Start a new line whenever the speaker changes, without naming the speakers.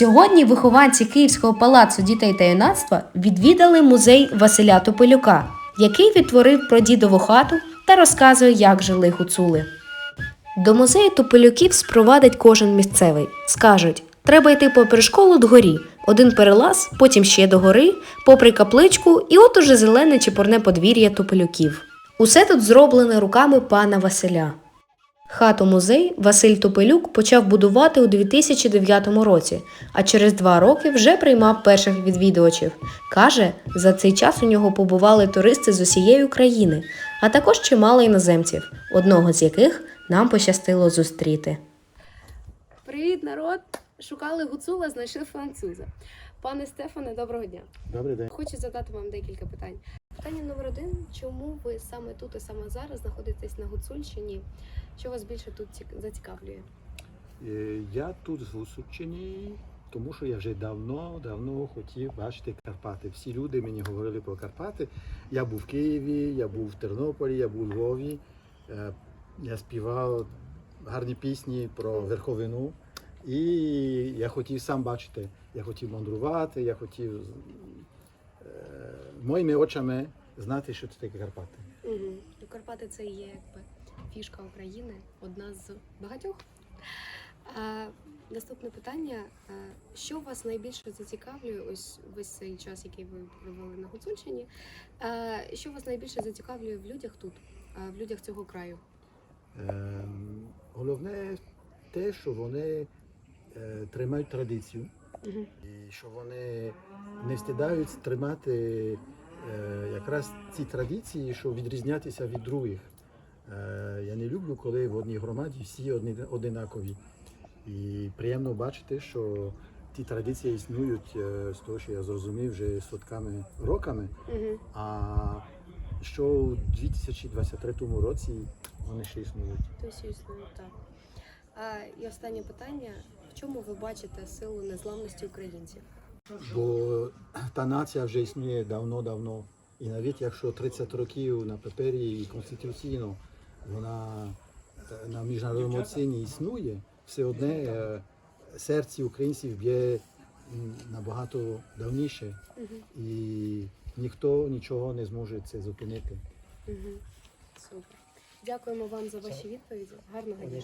Сьогодні вихованці Київського палацу дітей та юнацтва відвідали музей Василя Топилюка, який відтворив прадідову хату та розказує, як жили гуцули. До музею Топилюків спровадить кожен місцевий. Скажуть, треба йти попри школу дгорі, один перелаз, потім ще до гори, попри капличку, і от уже зелене чепурне подвір'я Топилюків. Усе тут зроблене руками пана Василя. Хату музей Василь Топилюк почав будувати у 2009 році, а через два роки вже приймав перших відвідувачів. Каже, за цей час у нього побували туристи з усієї України, а також чимало іноземців, одного з яких нам пощастило зустріти.
Привіт, народ! Шукали гуцула, знайшли француза. Пане Стефане, доброго дня.
Добрий день.
Хочу задати вам декілька питань. Питання номер один: чому ви саме тут і саме зараз знаходитесь на Гуцульщині? Що вас більше тут зацікавлює?
Е, Я тут з Гусуччині, тому що я вже давно, давно хотів бачити Карпати. Всі люди мені говорили про Карпати. Я був в Києві, я був в Тернополі, я був у Львові. Е, Я співав гарні пісні про верховину. І я хотів сам бачити, я хотів мандрувати, я хотів моїми очами знати, що це таке Карпати.
Угу. Карпати це є якби фішка України, одна з багатьох. А, наступне питання: а, що вас найбільше зацікавлює ось весь цей час, який ви провели на Гуцульщині? А, що вас найбільше зацікавлює в людях тут, а, в людях цього краю?
Ем, Головне те, що вони е, тримають традицію.
Угу.
І що вони не встидають тримати е, якраз ці традиції, що відрізнятися від других. Е, я не люблю, коли в одній громаді всі одні, одинакові. І приємно бачити, що ті традиції існують е, з того, що я зрозумів вже сотками роками.
Угу.
А що у 2023 році вони ще існують.
Тобто існує так. А, і останнє питання: в чому ви бачите силу незламності українців?
Бо та нація вже існує давно-давно. І навіть якщо 30 років на папері і конституційно вона е, на міжнародному оціні існує, все одне е, серце українців б'є набагато давніше. І ніхто нічого не зможе це зупинити.
Супер. Дякуємо вам за ваші відповіді. Гарного дня.